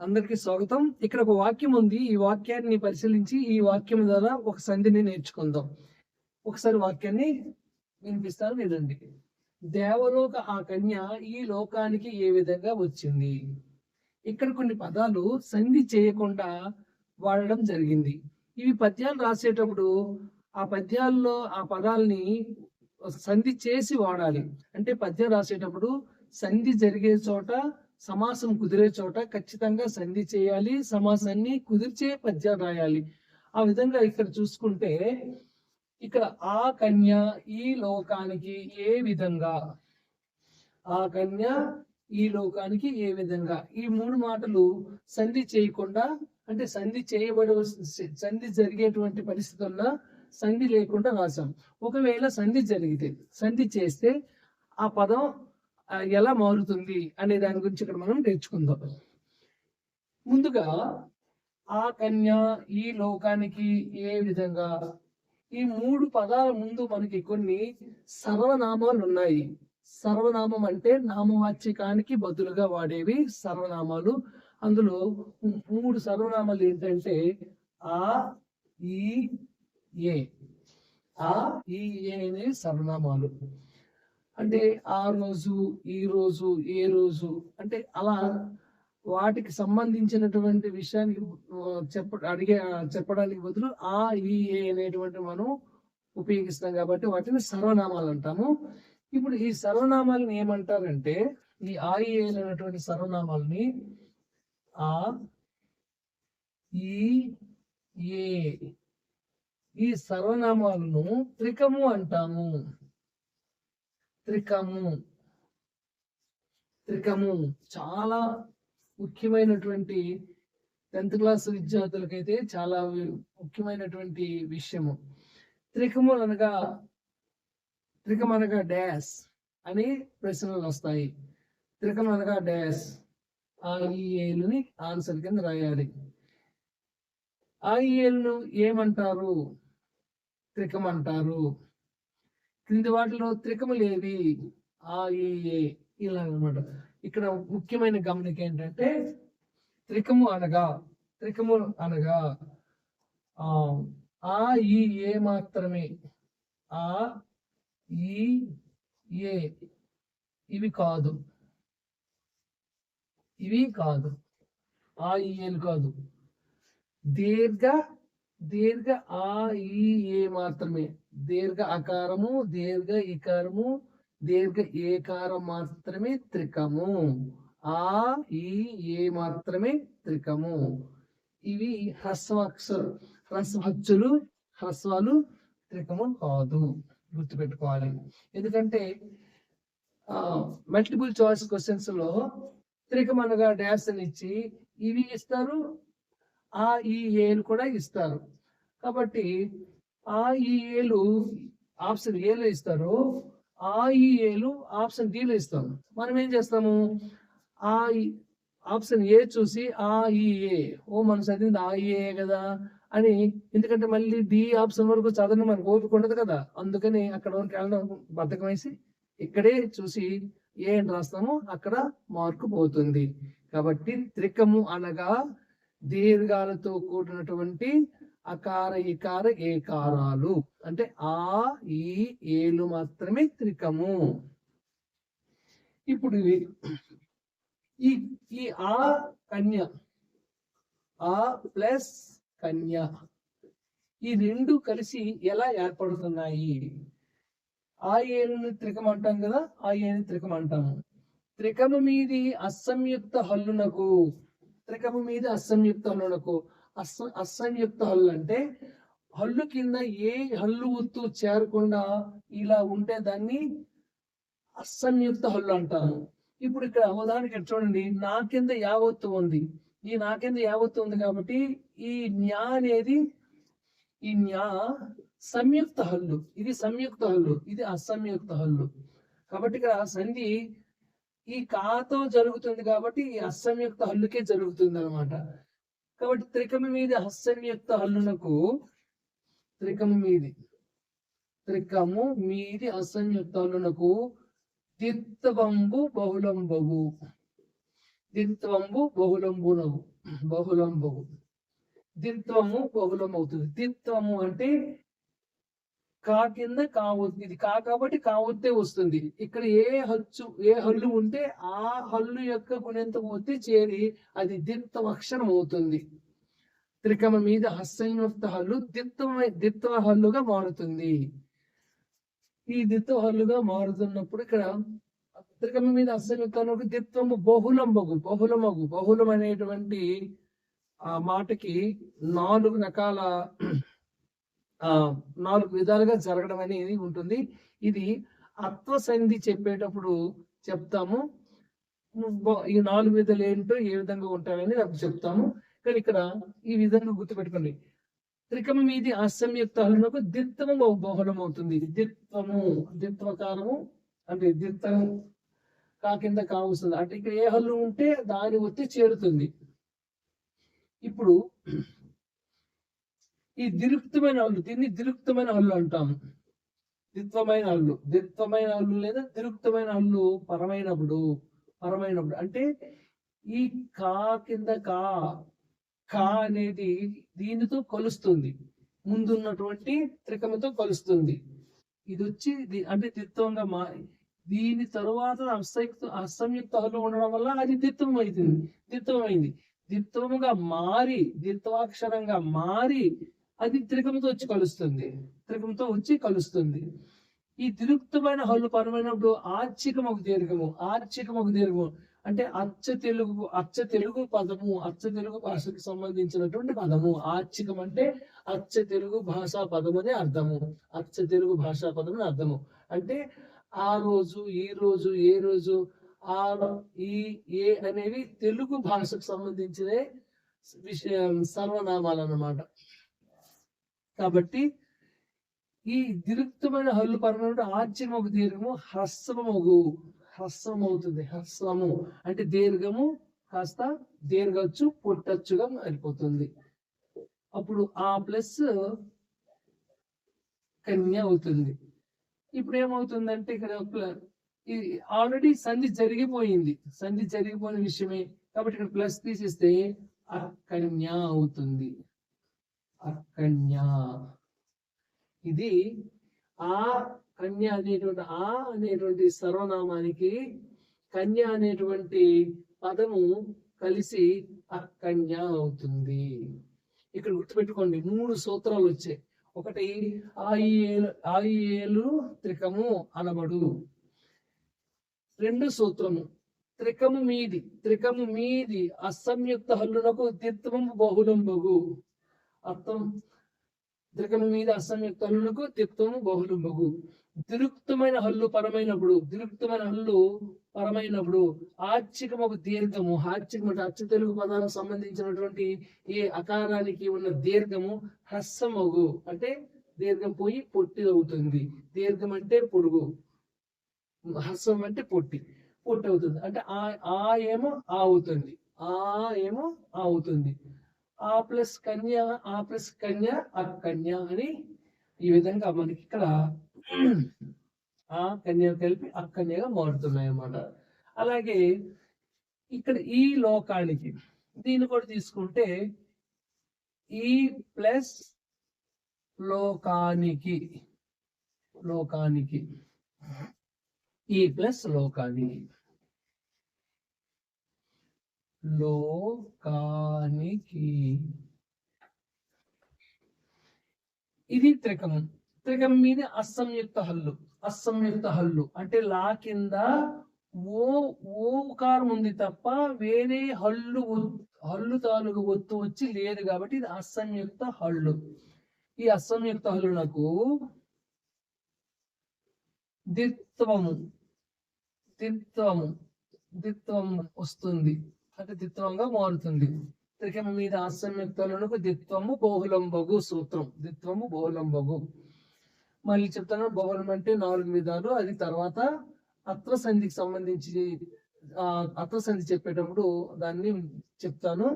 అందరికీ స్వాగతం. ఇక్కడ ఒక వాక్యం ఉంది. ఈ వాక్యాన్ని పరిశీలించి ఈ వాక్యం ద్వారా ఒక సంధిని నేర్చుకుందాం. ఒకసారి వాక్యాన్ని వినిపిస్తాను వినండి దేవలోక ఆ కన్య ఈ లోకానికి ఏ విధంగా వచ్చింది? ఇక్కడ కొన్ని పదాలు సంధి చేయకుండా వాడడం జరిగింది. ఇవి పద్యాలు రాసేటప్పుడు ఆ పద్యాల్లో ఆ పదాలని సంధి చేసి వాడాలి. అంటే పద్యం రాసేటప్పుడు సంధి జరిగే చోట సమాసం కుదిరే చోట ఖచ్చితంగా సంధి చేయాలి సమాసాన్ని కుదిర్చే పద్యం రాయాలి. ఆ విధంగా ఇక్కడ చూసుకుంటే ఇక్కడ ఆ కన్య ఈ లోకానికి ఏ విధంగా? ఆ కన్య ఈ లోకానికి ఏ విధంగా? ఈ మూడు మాటలు సంధి చేయకుండా అంటే సంధి చేయబడి సంధి జరిగేటువంటి పరిస్థితుల్లో సంధి లేకుండా రాశాం. ఒకవేళ సంధి జరిగితే సంధి చేస్తే ఆ పదం ఎలా మారుతుంది అనే దాని గురించి ఇక్కడ మనం నేర్చుకుందాం. ముందుగా ఆ కన్య ఈ లోకానికి ఏ విధంగా? ఈ మూడు పదాల ముందు మనకి కొన్ని సర్వనామాలు ఉన్నాయి. సర్వనామం అంటే నామవాచ్యకానికి బదులుగా వాడేవి సర్వనామాలు. అందులో మూడు సర్వనామాలు ఏంటంటే ఆ ఈ ఏ. ఆ ఈ ఏ అనే సర్వనామాలు. అంటే ఆ రోజు ఈ రోజు ఏ రోజు అంటే అలా వాటికి సంబంధించినటువంటి విషయానికి చెప్ప అడిగే చెప్పడానికి బదులు ఆ ఈ ఏ అనేటువంటి మనం ఉపయోగిస్తాం కాబట్టి వాటిని సర్వనామాలు అంటాము. ఇప్పుడు ఈ సర్వనామాలను ఏమంటారంటే ఈ ఆ ఈ ఏ అనేటువంటి సర్వనామాలని ఆ ఈ ఏ ఈ సర్వనామాలను త్రికము అంటాము. త్రికము. త్రికము చాలా ముఖ్యమైనటువంటి టెన్త్ క్లాస్ విద్యార్థులకైతే చాలా ముఖ్యమైనటువంటి విషయము. త్రికములు అనగా త్రికం అనగా డ్యాష్ అని ప్రశ్నలు వస్తాయి. త్రికం అనగా డ్యాష్ ఆ ఈఏలుని ఆన్సర్ కింద రాయాలి. ఆ ఈ ఏమంటారు? త్రికం అంటారు క్రింది వాటిలో త్రికములేవి ఆ ఈ ఇలా అన్నమాట ఇక్కడ ముఖ్యమైన గమనిక ఏంటంటే త్రికము అనగా త్రికము అనగా ఆ ఆ ఈ ఏ మాత్రమే. ఆ ఈ ఏ ఇవి కాదు. ఇవి కాదు. ఆ ఈ ఏలు కాదు. దీర్ఘ దీర్ఘ ఆ ఈ ఏ మాత్రమే. దీర్ఘ అకారము దీర్ఘ ఇకారము దీర్ఘ ఏకారం మాత్రమే త్రికము. ఆ ఈ ఏ మాత్రమే త్రికము. ఇవి హ్రస్వాక్షరు హ్రస్వచ్చులు హ్రస్వాలు త్రికము కాదు. గుర్తుపెట్టుకోవాలి. ఎందుకంటే మల్టిపుల్ చాయిస్ క్వశ్చన్స్లో త్రికం అనగా డాష్ అని ఇచ్చి ఇవి ఇస్తారు ఆ ఈ ఏలు కూడా ఇస్తారు. కాబట్టి ఆ ఈ ఏలు ఆప్షన్ ఏలో ఇస్తారు ఆ ఈ ఏలు ఆప్షన్ డిలో ఇస్తారు మనం ఏం చేస్తాము? ఆ ఈ- ఆప్షన్ ఏ చూసి ఆ ఈ ఏ ఓ మనం చదివింది ఆ ఏ కదా అని ఎందుకంటే మళ్ళీ డి ఆప్షన్ వరకు చదవడం మనకు ఓపిక ఉండదు కదా. అందుకని అక్కడ వరకు వెళ్ళడం బద్దకం వేసి ఇక్కడే చూసి ఏ అని రాస్తాము అక్కడ మార్కు పోతుంది. కాబట్టి త్రికము అనగా దీర్ఘాలతో కూడినటువంటి అకార ఇకార ఏకారాలు. అంటే ఆ ఈ ఏలు మాత్రమే త్రికము. ఇప్పుడు ఇవి. ఈ ఈ ఆ కన్య ఆ ప్లస్ కన్య ఈ రెండు కలిసి ఎలా ఏర్పడుతున్నాయి? ఆ ఏలుని త్రికం అంటాం కదా ఆ ఏని త్రికం అంటాము. త్రికము మీది అసంయుక్త హల్లునకు త్రికము మీద అసంయుక్త హల్లునకు అస అసంయుక్త హల్లు అంటే హల్లు కింద ఏ హల్లు ఉత్తు చేరకుండా ఇలా ఉంటే దాన్ని అసంయుక్త హల్లు అంటారు ఇప్పుడు ఇక్కడ అవధానికి చూడండి నా కింద యావత్తు ఉంది. ఈ నా కింద యావత్తు ఉంది కాబట్టి ఈ న్యా అనేది ఈ న్యా సంయుక్త హల్లు. ఇది సంయుక్త హల్లు. ఇది అసంయుక్త హల్లు. కాబట్టి ఇక్కడ సంధి ఈ కాతో జరుగుతుంది కాబట్టి ఈ అసంయుక్త హల్లుకే జరుగుతుంది అనమాట కాబట్టి త్రికమ మీద అసంయుక్త హల్లునకు త్రికము మీది. త్రికము మీది అసంయుక్త హల్లునకు దిత్తబంబు బహుళంబవు దిత్వంబు బహుళంబునవు బహుళంబు దిత్వము బహుళం అవుతుంది దిత్వము అంటే కా కింద కావద్దు ఇది కా కాబట్టి కావద్దే వస్తుంది. ఇక్కడ ఏ హచ్చు ఏ హల్లు ఉంటే ఆ హల్లు యొక్క గుణంత వస్తే చేరి అది దిత్వ అక్షరం అవుతుంది. త్రికమ మీద హస్సంయుక్త హల్లు దిత్వమై దిత్వ హల్లుగా మారుతుంది. ఈ దిత్వ హల్లుగా మారుతున్నప్పుడు ఇక్కడ త్రికమ మీద హస్సంయుక్త దిత్వము బహుళంబగు బహుళమగు. బహుళం అనేటువంటి ఆ మాటకి నాలుగు రకాల నాలుగు విధాలుగా జరగడం అనేది ఉంటుంది. ఇది అత్వ సంధి చెప్పేటప్పుడు చెప్తాము. ఈ నాలుగు విధాలు ఏంటో ఏ విధంగా ఉంటాయని నాకు చెప్తాము. కానీ ఇక్కడ ఈ విధంగా గుర్తుపెట్టుకోండి. త్రికమ ఇది అసంయుక్త హల్లునకు దిత్తము బహుళం అవుతుంది. దిత్వము దిత్వకారము అంటే దిత్తం కా కింద కావస్తుంది అంటే ఇక్కడ ఏ హల్లు ఉంటే దాని ఒత్తి చేరుతుంది. ఇప్పుడు ఈ దిలుప్తమైన వాళ్ళు దీన్ని దిరుక్తమైన హల్లు అంటాము. దిత్వమైన అల్లు దిత్వమైన అల్లు లేదా దిరుక్తమైన అల్లు పరమైనప్పుడు పరమైనప్పుడు. అంటే ఈ కా కింద కా కా అనేది దీనితో కలుస్తుంది. ముందున్నటువంటి త్రికమతో కలుస్తుంది. ఇది వచ్చి అంటే దిత్వంగా మారి దీని తరువాత అసంయుక్త అసంయుక్త హల్లు ఉండడం వల్ల అది దిత్వం అయింది దిత్వముగా మారి దిత్వాక్షరంగా మారి అది త్రికముతో వచ్చి కలుస్తుంది. త్రికముతో వచ్చి కలుస్తుంది. ఈ దిరుక్తమైన హల్లు పరమైనప్పుడు ఆర్చికమొక దీర్ఘము ఆర్చికమొక దీర్ఘము. అంటే అచ్చ తెలుగు అచ్చ తెలుగు పదము అచ్చ తెలుగు భాషకు సంబంధించినటువంటి పదము. ఆర్చికం అంటే అచ్చ తెలుగు భాషా పదము అని అర్థము. అచ్చ తెలుగు భాషా పదము అని అర్థము. అంటే ఆ రోజు ఈ రోజు ఏ రోజు ఆ ఈ ఏ అనేవి తెలుగు భాషకు సంబంధించిన విషయం సర్వనామాలు అన్నమాట. కాబట్టి ఈ దిరుక్తమైన హల్లు పరమైన ఆర్చమొక దీర్ఘము హ్రస్వమగు హ్రస్వం అవుతుంది హ్రస్వము అంటే దీర్ఘము కాస్త దీర్ఘచ్చు పుట్టచ్చుగా మారిపోతుంది. అప్పుడు ఆ ప్లస్ కన్య అవుతుంది. ఇప్పుడు ఏమవుతుందంటే ఇక్కడ ఆల్రెడీ సంధి జరిగిపోయింది. సంధి జరిగిపోయిన విషయమే కాబట్టి ఇక్కడ ప్లస్ తీసేస్తే కన్య అవుతుంది. అకన్య. ఇది ఆ కన్య అనేటువంటి ఆ అనేటువంటి సర్వనామానికి కన్య అనేటువంటి పదము కలిసి అకన్య అవుతుంది. ఇక్కడ గుర్తుపెట్టుకోండి మూడు సూత్రాలు వచ్చాయి. ఒకటి ఆయిలు ఆయిలు త్రికము అనబడు. రెండు సూత్రము త్రికము మీది త్రికము మీది అసంయుక్త హల్లునకు దిత్వము బహుళంబగు అర్థం. త్రికము మీద అసంయుక్త హల్లునకు బహులు బహుళంబగు దిరుక్తమైన హల్లు పరమైనప్పుడు దిరుక్తమైన హల్లు పరమైనప్పుడు ఆర్చికం ఒక దీర్ఘము ఆర్చికం అంటే అచ్చ తెలుగు పదాలకు సంబంధించినటువంటి ఏ అకారానికి ఉన్న దీర్ఘము హ్రస్వమగు అంటే దీర్ఘం పోయి పొట్టి అవుతుంది. దీర్ఘం అంటే పొడుగు. హ్రస్వం అంటే పొట్టి. పొట్టి అవుతుంది. అంటే ఆ ఆ ఏమో ఆ అవుతుంది. ఆ ఏమో ఆ అవుతుంది. ఆ ప్లస్ కన్య ఆ ప్లస్ కన్య అకన్య అని ఈ విధంగా మనకి ఇక్కడ ఆ కన్య కలిపి అక్కన్యగా మారుతున్నాయి అన్నమాట అలాగే ఇక్కడ ఈ లోకానికి దీన్ని కూడా తీసుకుంటే ఈ ప్లస్ లోకానికి లోకానికి ఈ ప్లస్ లోకానికి లోకానికి. ఇది త్రికము. త్రికం మీద అసంయుక్త హల్లు. అసంయుక్త హల్లు. అంటే లా కింద ఓ ఓకారం ఉంది తప్ప వేరే హల్లు హల్లు తాలూకు ఒత్తు వచ్చి లేదు కాబట్టి ఇది అసంయుక్త హల్లు. ఈ అసంయుక్త హల్లునకు దిత్వము. దిత్వము. దిత్వం వస్తుంది. అంటే దిత్వంగా మారుతుంది. త్రికము మీద అసంయుక్తలకు దిత్వము బహుళంబగు సూత్రం. దిత్వము బహుళంబగు మళ్ళీ చెప్తాను బహుళం అంటే నాలుగు విధాలు. అది తర్వాత అత్వసంధికి సంబంధించి అత్వసంధి సంధి చెప్పేటప్పుడు దాన్ని చెప్తాను.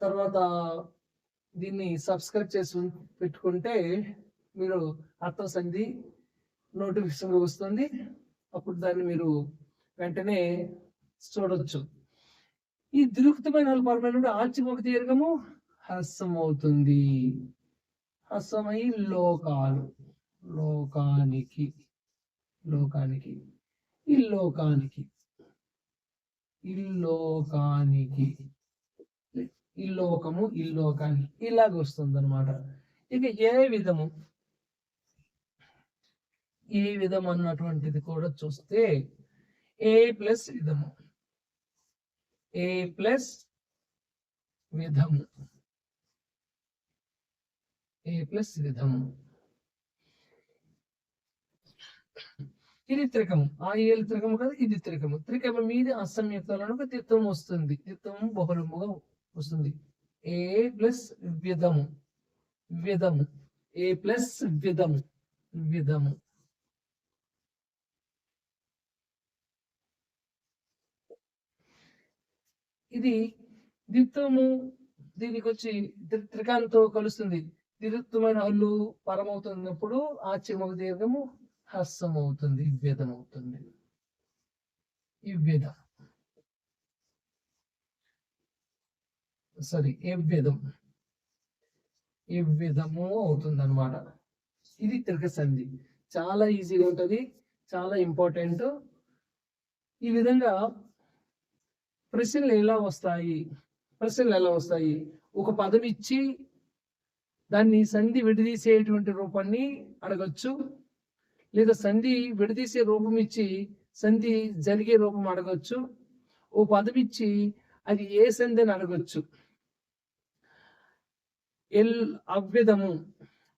తర్వాత దీన్ని సబ్స్క్రైబ్ చేసి పెట్టుకుంటే మీరు అత్వసంధి నోటిఫికేషన్ వస్తుంది. అప్పుడు దాన్ని మీరు వెంటనే చూడొచ్చు. ఈ దీర్ఘమైన పరమైనప్పుడు ఆర్చిమొక దీర్ఘము హ్రస్వం అవుతుంది లోకాలు లోకానికి లోకానికి ఈ లోకానికి ఇల్లోకానికి ఇల్లోకము ఇల్లోకానికి ఇలాగ వస్తుంది అనమాట ఇక ఏ విధము? ఏ విధం అన్నటువంటిది కూడా చూస్తే ఏ ప్లస్ విధము? ఏ ప్లస్ విధము ఏ ప్లస్ విధము ఇది త్రికము. ఆ ఏలు త్రికము కదా ఇది త్రికము. త్రికము మీద అసంయుక్తాలను తిత్వం వస్తుంది. తిత్వం బహుళముగా వస్తుంది. ఏ ప్లస్ విధము విధము ఏ ప్లస్ విధము విధము ఇది ద్విత్వము దీనికి వచ్చి త్రికాంతో కలుస్తుంది. ద్విత్వమైన అల్లు పరమవుతున్నప్పుడు ఆచ్యమ దీర్ఘము హస్సం అవుతుంది ఇవ్వేదం అవుతుంది ఇవ్వేదం సారీ ఎవ్వేదం ఎవ్విధము అవుతుంది అనమాట ఇది త్రిక సంధి చాలా ఈజీగా ఉంటుంది చాలా ఇంపార్టెంట్. ఈ విధంగా ప్రశ్నలు ఎలా వస్తాయి? ప్రశ్నలు ఎలా వస్తాయి? ఒక పదం ఇచ్చి దాన్ని సంధి విడదీసేటువంటి రూపాన్ని అడగచ్చు. లేదా సంధి విడదీసే రూపం ఇచ్చి సంధి జరిగే రూపం అడగచ్చు. ఓ పదం ఇచ్చి అది ఏ సంధి అని అడగచ్చు. ఎల్ అవ్యదము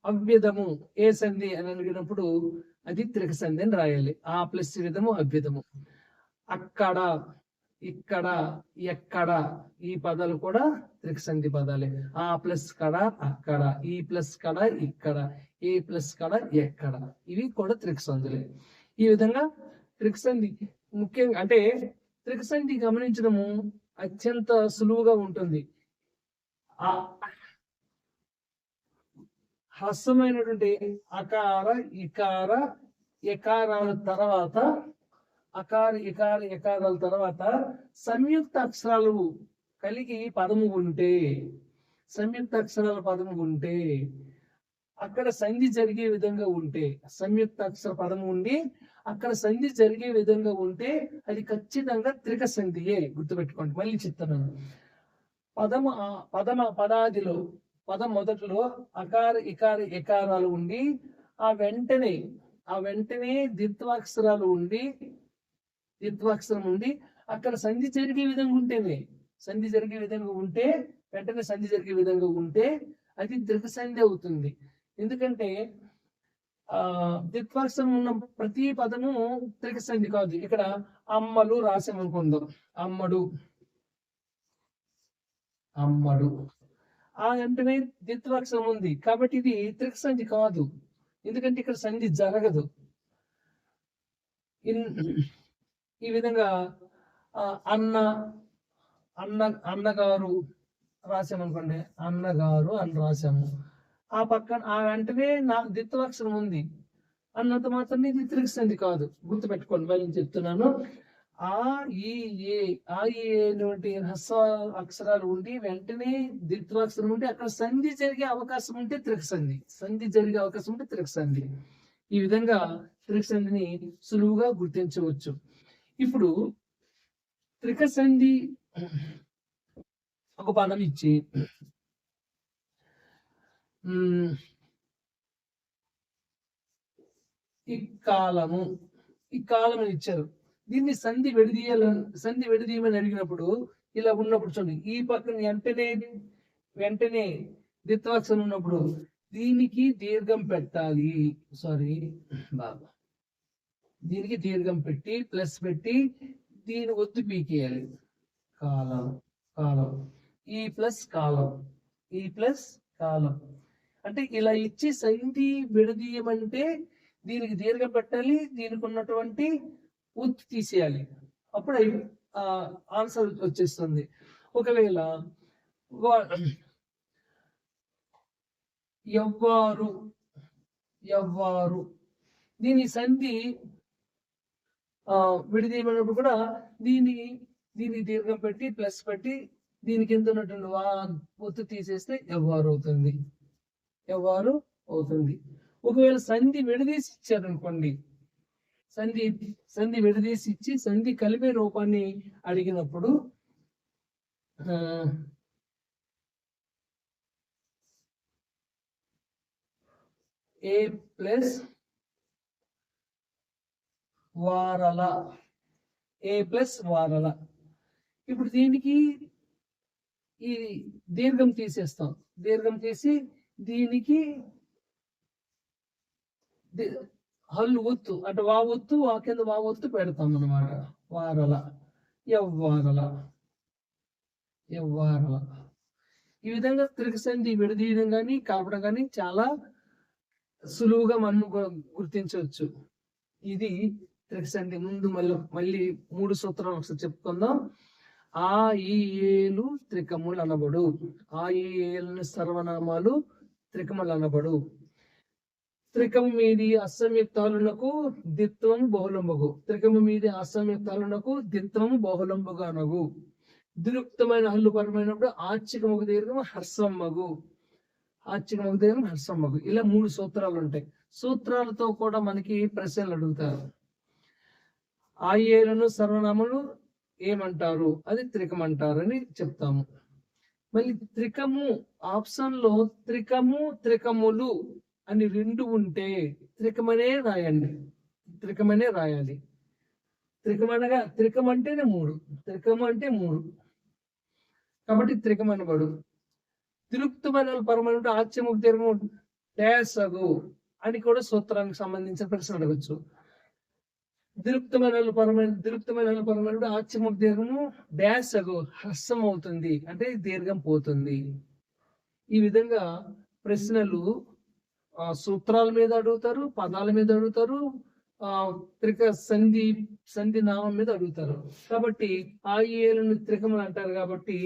అవ్యదము ఏ సంధి అని అడిగినప్పుడు అది త్రిక సంధి అని రాయాలి. ఆ ప్లస్ విధము అవ్యదము అక్కడ ఇక్కడ ఎక్కడ ఈ పదాలు కూడా త్రిక్సంధి పదాలే. ఆ ప్లస్ కడ అక్కడ. ఈ ప్లస్ కడ ఇక్కడ. ఏ ప్లస్ కడ ఎక్కడ. ఇవి కూడా త్రిక్సంధులే. ఈ విధంగా త్రిక్సంధి ముఖ్యంగా అంటే త్రిక్సంధి గమనించడము అత్యంత సులువుగా ఉంటుంది. ఆ హ్రస్వమైనటువంటి అకార ఇకార ఎకారాల తర్వాత అకార ఇకార ఎకారాల తర్వాత సంయుక్త అక్షరాలు కలిగి పదము ఉంటే సంయుక్త అక్షరాల పదము ఉంటే అక్కడ సంధి జరిగే విధంగా ఉంటే సంయుక్త అక్షర పదము ఉండి అక్కడ సంధి జరిగే విధంగా ఉంటే అది ఖచ్చితంగా త్రిక సంధియే గుర్తుపెట్టుకోండి. మళ్ళీ చెప్తున్నాను. పదము ఆ- పదమ పదాదిలో పదం మొదట్లో అకార ఇకార ఎకారాలు ఉండి ఆ వెంటనే ఆ వెంటనే ద్విత్వాక్షరాలు ఉండి ద్విత్వాక్షరం ఉండి అక్కడ సంధి జరిగే విధంగా ఉంటేనే సంధి జరిగే విధంగా ఉంటే వెంటనే సంధి జరిగే విధంగా ఉంటే అది దృఢ సంధి అవుతుంది. ఎందుకంటే ఆ ద్విత్వాక్షరం ఉన్న ప్రతి పదము త్రిక సంధి కాదు. ఇక్కడ అమ్మలు రాసామనుకుందాం అమ్మడు. అమ్మడు. ఆ వెంటనే ద్విత్వాక్షరం ఉంది. కాబట్టి ఇది త్రిక సంధి కాదు. ఎందుకంటే ఇక్కడ సంధి జరగదు. ఇన్- ఈ విధంగా ఆ, అన్న అన్న అన్నగారు రాసామనుకోండి అన్నగారు అని రాసాము ఆ పక్కన ఆ వెంటనే నా దిత్వాక్షరం ఉంది. అన్నంత మాత్రం ఇది త్రిక కాదు. గుర్తుపెట్టుకోండి మళ్ళీ నేను చెప్తున్నాను. ఆ ఈ ఏ ఆ ఏ అనేటువంటి హ్రస్వ అక్షరాలు ఉండి వెంటనే దిత్వాక్షరం ఉంటే అక్కడ సంధి జరిగే అవకాశం ఉంటే త్రిక సంధి సంధి జరిగే అవకాశం ఉంటే త్రిక ఈ విధంగా త్రిక సులువుగా గుర్తించవచ్చు. ఇప్పుడు త్రిక సంధి ఒక పదం ఇచ్చి ఇక్కాలము ఈ కాలము ఈ కాలం అని ఇచ్చారు. దీన్ని సంధి విడదీయాల సంధి విడదీయమని అడిగినప్పుడు ఇలా ఉన్నప్పుడు చూడండి ఈ పక్కన వెంటనే వెంటనే ద్విత్వాక్షరం ఉన్నప్పుడు దీనికి దీర్ఘం పెట్టాలి. సారీ బాబా. దీనికి దీర్ఘం పెట్టి ప్లస్ పెట్టి దీని ఒత్తు పీకేయాలి. కాలం కాలం. ఈ ప్లస్ కాలం ఈ ప్లస్ కాలం. అంటే ఇలా ఇచ్చి సంధి విడదీయమంటే దీనికి దీర్ఘం పెట్టాలి దీనికి ఉన్నటువంటి ఉత్తు తీసేయాలి. అప్పుడు ఆ ఆన్సర్ వచ్చేస్తుంది. ఒకవేళ వా- ఎవ్వారు ఎవ్వారు. దీని సంధి ఆ కూడా దీని దీన్ని దీర్ఘం పెట్టి ప్లస్ పెట్టి దీని కింద ఉన్నటువంటి వా ఒత్తు తీసేస్తే ఎవ్వారు అవుతుంది. ఎవ్వారు అవుతుంది. ఒకవేళ సంధి విడదీసి ఇచ్చారనుకోండి సంధి సంధి విడదీసి ఇచ్చి సంధి కలిపే రూపాన్ని అడిగినప్పుడు ఆ, ఏ ప్లస్ వారల. ఏ ప్లస్ వారల. ఇప్పుడు దీనికి ఈ దీర్ఘం తీసేస్తాం. దీర్ఘం తీసి దీనికి హల్లు ఒత్తు అంటే వా ఒత్తు వా కింద వా ఒత్తు పెడతాం అనమాట వారల. ఎవ్వారల ఎవ్వారల ఈ విధంగా త్రికసంధి విడదీయడం కానీ కలపడం కానీ చాలా సులువుగా మనం గు- గుర్తించవచ్చు. ఇది త్రికసంధి ముందు మళ్ళీ మళ్ళీ మూడు సూత్రాలు ఒకసారి చెప్పుకుందాం. ఆ ఈ ఏలు త్రికములు అనబడు ఆ ఈ ఏలను సర్వనామాలు త్రికములు అనబడు త్రికము మీది అసంయుక్తాలునకు దిత్వం బహుళంబగు త్రికము మీది అసంయుక్తాలునకు దిత్వం బహుళంబగు అనగు దురుక్తమైన హల్లు పరమైనప్పుడు ఆర్చికముకు దీర్ఘం హర్సమ్మగు ఆర్చికముకు దీర్ఘం హర్సమ్మగు ఇలా మూడు సూత్రాలు ఉంటాయి. సూత్రాలతో కూడా మనకి ప్రశ్నలు అడుగుతారు. ఆ ఏలను సర్వనామలు ఏమంటారు? అది త్రికం అంటారని చెప్తాము. మళ్ళీ త్రికము ఆప్షన్లో త్రికము త్రికములు అని రెండు ఉంటే త్రికమనే రాయండి. త్రికమనే రాయాలి. త్రికం అనగా త్రికం అంటేనే మూడు. త్రికం అంటే మూడు. కాబట్టి త్రికం అనబడు. తిరుక్తమైన పరమైన ఆచ్యముకు తిరగము అగు అని కూడా సూత్రానికి సంబంధించిన ప్రశ్న అడగచ్చు. దిలుప్తమైన పరమైన దిలుప్తమైన పరమైన ఆచమ దీర్ఘము డాష్ అగు హ్రస్వం అవుతుంది అంటే దీర్ఘం పోతుంది. ఈ విధంగా ప్రశ్నలు ఆ సూత్రాల మీద అడుగుతారు పదాల మీద అడుగుతారు ఆ త్రిక సంధి సంధి నామం మీద అడుగుతారు. కాబట్టి ఆ ఏలను త్రికములు అంటారు కాబట్టి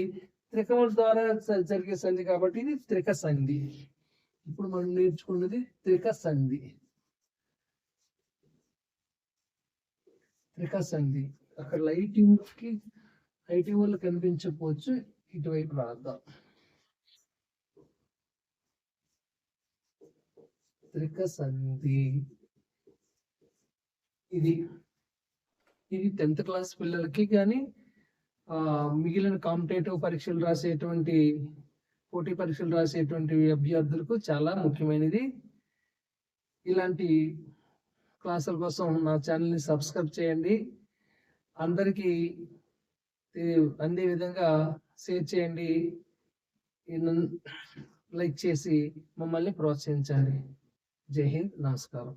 త్రికముల ద్వారా జరిగే సంధి కాబట్టి ఇది త్రిక సంధి ఇప్పుడు మనం నేర్చుకున్నది త్రిక సంధి త్రిక సంధి అక్కడ లైటింగ్కి లైటింగ్ వల్ల కనిపించకపోవచ్చు. ఇటువైపు రాద్దాం. త్రిక సంధి ఇది ఇది టెన్త్ క్లాస్ పిల్లలకి కానీ మిగిలిన కాంపిటేటివ్ పరీక్షలు రాసేటువంటి పోటీ పరీక్షలు రాసేటువంటి అభ్యర్థులకు చాలా ముఖ్యమైనది. ఇలాంటి క్లాసుల కోసం నా ఛానల్ని సబ్స్క్రైబ్ చేయండి. అందరికీ అందే విధంగా షేర్ చేయండి. లైక్ చేసి మమ్మల్ని ప్రోత్సహించండి. జై హింద్. నమస్కారం.